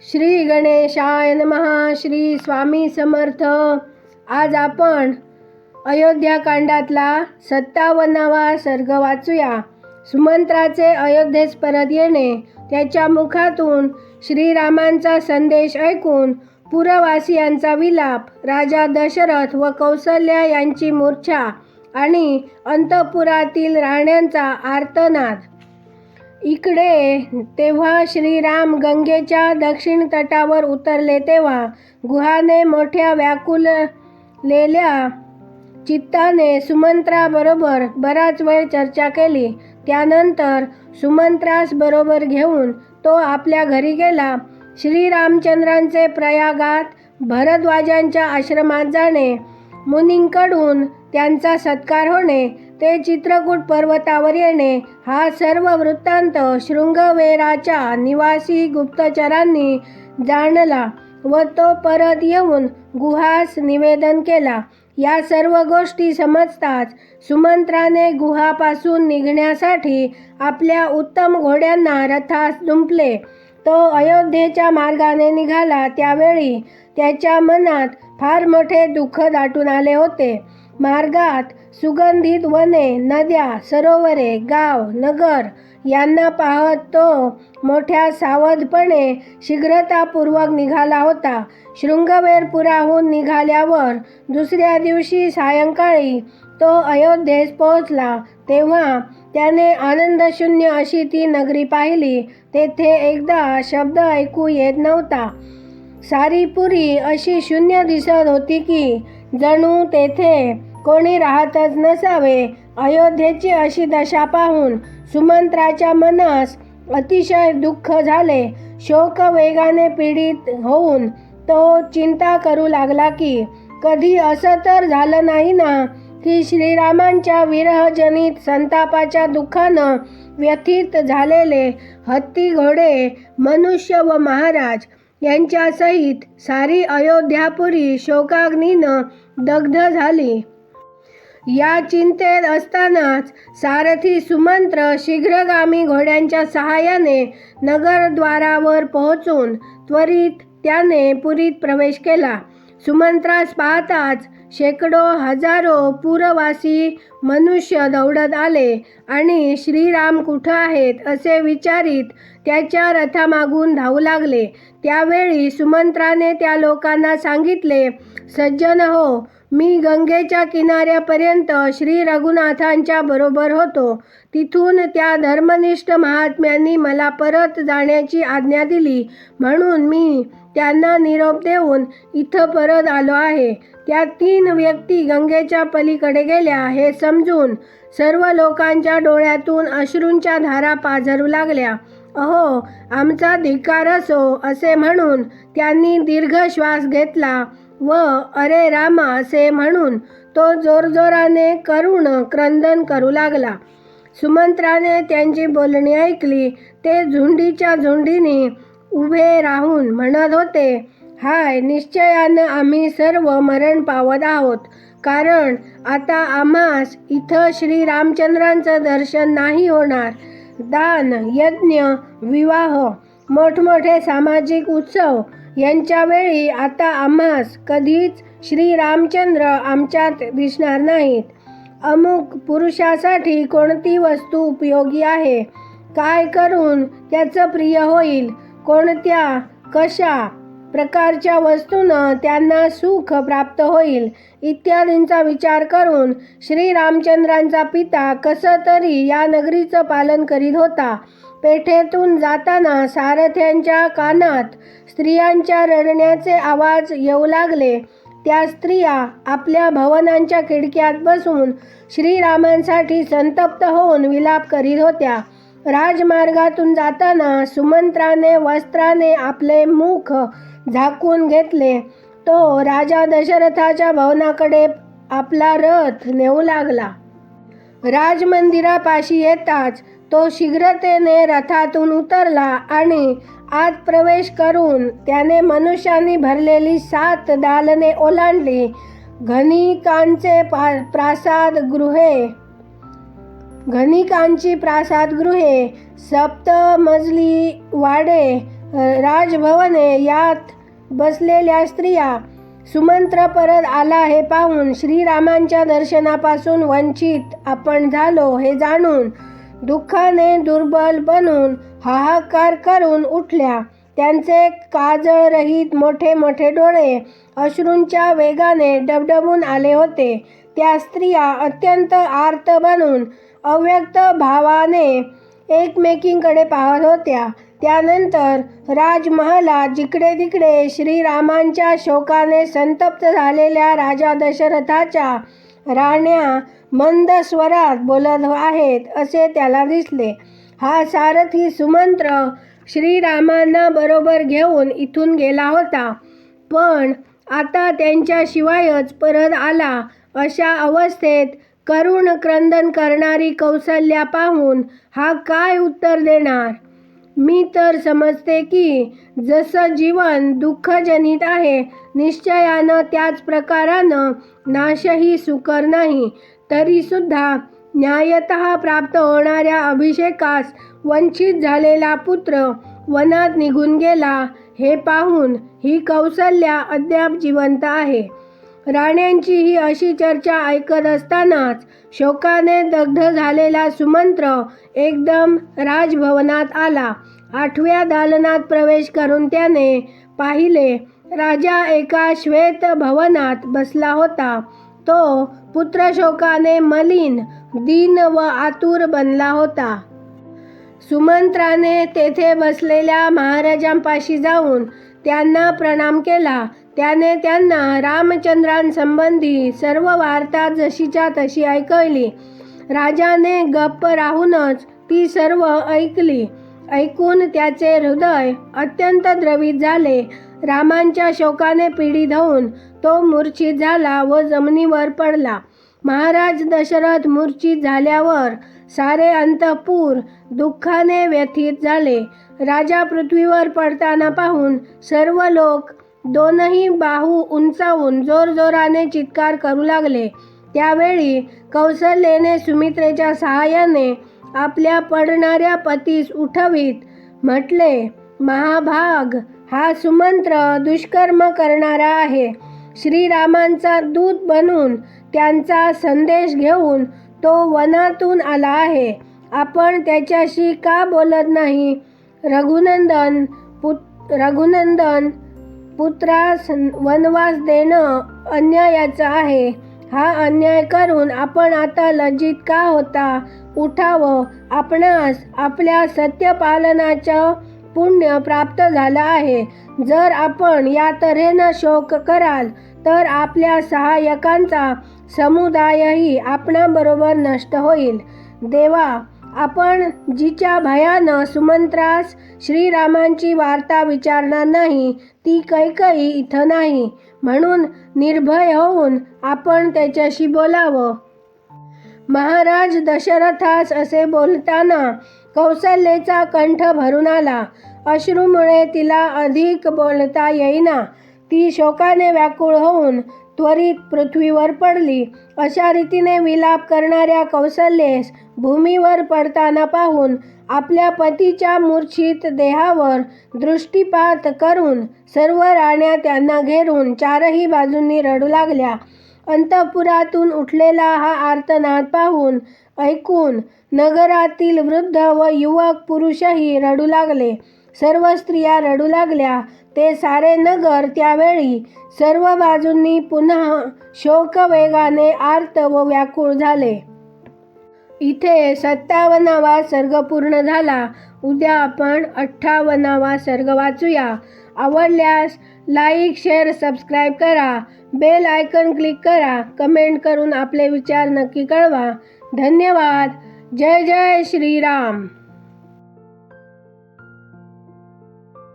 श्री गणेशाय नमः. श्री स्वामी समर्थ. आज आपण अयोध्याकांडातला सत्तावन्नावा सर्ग वाचूया. सुमंत्राचे अयोध्येस परत येणे त्याच्या मुखातून श्रीरामांचा संदेश ऐकून पुरवासियांचा विलाप राजा दशरथ व कौसल्या यांची मूर्छा आणि अंतपुरातील राण्यांचा आर्तनाद इकडे. तेव्हा श्रीराम गंगेच्या दक्षिण तटावर उतरले. तेव्हा गुहाने मोठ्या व्याकुललेल्या चित्ताने सुमंत्राबरोबर बराच वेळ चर्चा केली. त्यानंतर सुमंत्रास बरोबर घेऊन तो आपल्या घरी गेला. श्रीरामचंद्रांचे प्रयागात भरद्वाजांच्या आश्रमात जाणे. मुनींकडून त्यांचा सत्कार होणे. ते चित्रकूट पर्वतावर येणे हा सर्व वृत्तांत शृंगवेराच्या निवासी गुप्तचरांनी जाणला व तो परत येऊन गुहास निवेदन केला. या सर्व गोष्टी समजताच सुमंत्राने गुहापासून निघण्यासाठी आपल्या उत्तम घोड्यांना रथास दुंपले तो अयोध्येच्या मार्गाने निघाला. त्यावेळी त्याच्या मनात फार मोठे दुःख दाटून आले होते. मार्गात सुगंधित वने नद्या सरोवरे गाव नगर यांना पाहत तो मोठ्या सावधपणे शीघ्रतापूर्वक निघाला होता. शृंगवेरपुराहून निघाल्यावर दुसऱ्या दिवशी सायंकाळी तो अयोध्येस पोहोचला. तेव्हा त्याने आनंदशून्य अशी ती नगरी पाहिली. तेथे एकदा शब्द ऐकू येत नव्हता. सारीपुरी अशी शून्य दिसत होती की जणू तेथे कोणी राहतच नसावे. अयोध्येची अशी दशा पाहून सुमंत्राच्या मनास अतिशय दुःख झाले. शोक वेगाने पीडित होऊन तो चिंता करू लागला की कधी असं तर झालं नाही ना की श्रीरामांच्या विरहजनित संतापाच्या दुःखानं व्यथित झालेले हत्ती घोडे मनुष्य व महाराज यांच्यासहित सारी अयोध्यापुरी शोकाग्नीनं दग्ध झाली. या चिंतेत असतानाच सारथी सुमंत्र शीघ्रगामी घोड्यांच्या सहाय्याने नगरद्वारावर पोहोचून त्वरित त्याने पुरीत प्रवेश केला. सुमंत्रास पाहताच शेकडो हजारो पुरवासी मनुष्य दौडत आले आणि श्रीराम कुठं आहेत असे विचारित त्याच्या रथामागून धावू लागले. त्यावेळी सुमंत्राने त्या लोकांना सांगितले सज्जन हो मी गंगेच्या किनाऱ्यापर्यंत श्री रघुनाथांच्या बरोबर होतो. तिथून त्या धर्मनिष्ठ महात्म्यांनी मला परत जाण्याची आज्ञा दिली. म्हणून मी त्यांना निरोप देऊन इथं परत आलो आहे. त्या तीन व्यक्ती गंगेच्या पलीकडे गेल्या हे समजून सर्व लोकांच्या डोळ्यातून अश्रूंच्या धारा पाझरू लागल्या. अहो आमचा धिक्कार असो हो, असे म्हणून त्यांनी दीर्घ श्वास घेतला. व अरे रामा असे म्हणून तो जोरजोराने करुण क्रंदन करू लागला. सुमंत्राने त्यांची बोलणी ऐकली. ते झुंडीच्या झुंडीने उभे राहून म्हणत होते हाय निश्चयानं आम्ही सर्व मरण पावत आहोत. कारण आता आम्हास इथं श्री रामचंद्रांचं दर्शन नाही होणार. दान यज्ञ विवाह मोठमोठे सामाजिक उत्सव यांच्यावेळी आता आम्हास कधीच श्री रामचंद्र आमच्यात दिसणार नाहीत. अमुक पुरुषासाठी कोणती वस्तू उपयोगी आहे? काय करून त्याचं प्रिय होईल? कोणत्या कशा प्रकारच्या वस्तूनं त्यांना सुख प्राप्त होईल? इत्यादींचा विचार करून श्री रामचंद्रांचा पिता कसं तरी या नगरीचं पालन करीत होता. पेठेतून जाताना सारथ्यांच्या कानात स्त्रियांच्या रडण्याचे आवाज येऊ लागले. त्या स्त्रिया आपल्या भवनांच्या खिडक्यात बसून श्रीरामांसाठी संतप्त होऊन विलाप करीत होत्या. राजमार्गातून जाताना सुमंत्राने वस्त्राने आपले मुख झाकून घेतले. तो राजा दशरथाच्या भवनाकडे आपला रथ नेऊ लागला. राजमंदिरापाशी येताच तो शीघ्रतेने रथातून उतरला आणि आत प्रवेश करून त्याने मनुष्यानी भरलेली सात दालने ओलांडली. घनिकांचे पा प्रासाद गृहे. घनिकांची प्रासादगृहे सप्तमजली वाडे राजभवने यात बसलेल्या स्त्रिया. सुमंत्र परत आला हे पाहून श्रीरामांच्या दर्शनापासून वंचित आपण झालो हे जाणून दुःखाने दुर्बल बनून हाहाकार करून उठल्या. त्यांचे काजळरहित मोठे मोठे डोळे अश्रूंच्या वेगाने डबडबून आले होते. त्या स्त्रिया अत्यंत आर्त बनून अव्यक्त भावाने एकमेकींकडे पाहत होत्या. त्यानंतर राजमहाला जिकडे तिकडे श्रीरामांच्या शोकाने संतप्त झालेल्या राजा दशरथाच्या राण्या मंद स्वरात बोलत आहेत असे त्याला दिसले. हा सारथी सुमंत्र श्रीरामांना बरोबर घेऊन इथून गेला होता. पण आता त्यांच्याशिवायच परत आला. अशा अवस्थेत करुण क्रंदन करणारी कौसल्या पाहून हा काय उत्तर देणार? मी तर समजते की जसं जीवन दुःखजनित आहे निश्चयानं त्याच प्रकारानं नाशही सुकर नाही. तरीसुद्धा न्यायत प्राप्त होणाऱ्या अभिषेकास वंचित झालेला पुत्र वनात निघून गेला हे पाहून ही कौशल्या अद्याप जिवंत आहे. राण्यांची ही अशी चर्चा ऐकत असतानाच शोकाने दग्ध झालेला सुमंत्र एकदम राजभवनात आला. आठव्या दालनात प्रवेश करून त्याने पाहिले राजा एका श्वेत भवनात बसला होता. तो पुत्रशोकाने मलिन दीन व आतुर बनला होता. सुमंत्राने तेथे बसलेल्या महाराजांपाशी जाऊन त्यांना प्रणाम केला. त्याने त्यांना रामचंद्रांसंबंधी सर्व वार्ता जशीच्या तशी ऐकवली राजाने गप्प राहूनच ती सर्व ऐकली. ऐकून त्याचे हृदय अत्यंत द्रवित झाले. रामांच्या शोकाने पीडित होऊन तो मूर्छित झाला व जमिनीवर पडला. महाराज दशरथ मूर्छित झाल्यावर सारे अंतपूर दुःखाने व्यथित झाले. राजा पृथ्वीवर पडताना पाहून सर्व लोक दोनही बाहू उंचावून जोरजोराने चित्कार करू लागले. त्यावेळी कौशल्येने सुमित्रेच्या सहाय्याने आपल्या पडणाऱ्या पतीस उठवीत म्हटले महाभाग हा सुमंत्र दुष्कर्म करणारा आहे. श्रीरामांचा दूत बनून त्यांचा संदेश घेऊन तो वनातून आला आहे. आपण त्याच्याशी का बोलत नाही? रघुनंदन पुत रघुनंदन पुत्रास वनवास देणं अन्यायाचं आहे. हा अन्याय करून आपण आता लज्जित का होता? उठावं. आपणास आपल्या सत्यपालनाचं पुण्य प्राप्त झालं आहे. जर आपण या तऱ्हेनं शोक कराल तर आपल्या सहाय्यकांचा समुदायही आपणाबरोबर नष्ट होईल. देवा आपण जिच्या भयानं सुमंत्रास श्रीरामांची वार्ता विचारणार नाही ती कैकई इथं नाही. म्हणून निर्भय होऊन आपण त्याच्याशी बोलावं. महाराज दशरथास असे बोलताना कौशल्येचा कंठ भरून आला. अश्रूमुळे तिला अधिक बोलता येईना. ती शोकाने व्याकुळ होऊन त्वरित पृथ्वीवर पडली. अशा रीतीने विलाप करणाऱ्या कौशल्येस भूमीवर पडताना पाहून आपल्या पतीच्या मूर्छित देहावर दृष्टीपात करून सर्व राण्या त्यांना घेरून चारही बाजूंनी रडू लागल्या. अंतपुरातून उठलेला हा आर्तनाद पाहून ऐकून नगरातील वृद्ध व युवक पुरुषही रडू लागले. सर्व स्त्रिया रडू लागल्या. ते सारे नगर त्यावेळी सर्व बाजूंनी पुन्हा शोकवेगाने आर्त व व्याकुळ झाले. इथे सत्तावन्नावा सर्ग पूर्ण झाला. उद्या आपण अठ्ठावन्नावा सर्ग वाचूया. आवडल्यास लाईक शेअर सबस्क्राईब करा. बेल आयकन क्लिक करा. कमेंट करून आपले विचार नक्की कळवा. धन्यवाद. जय जय श्रीराम.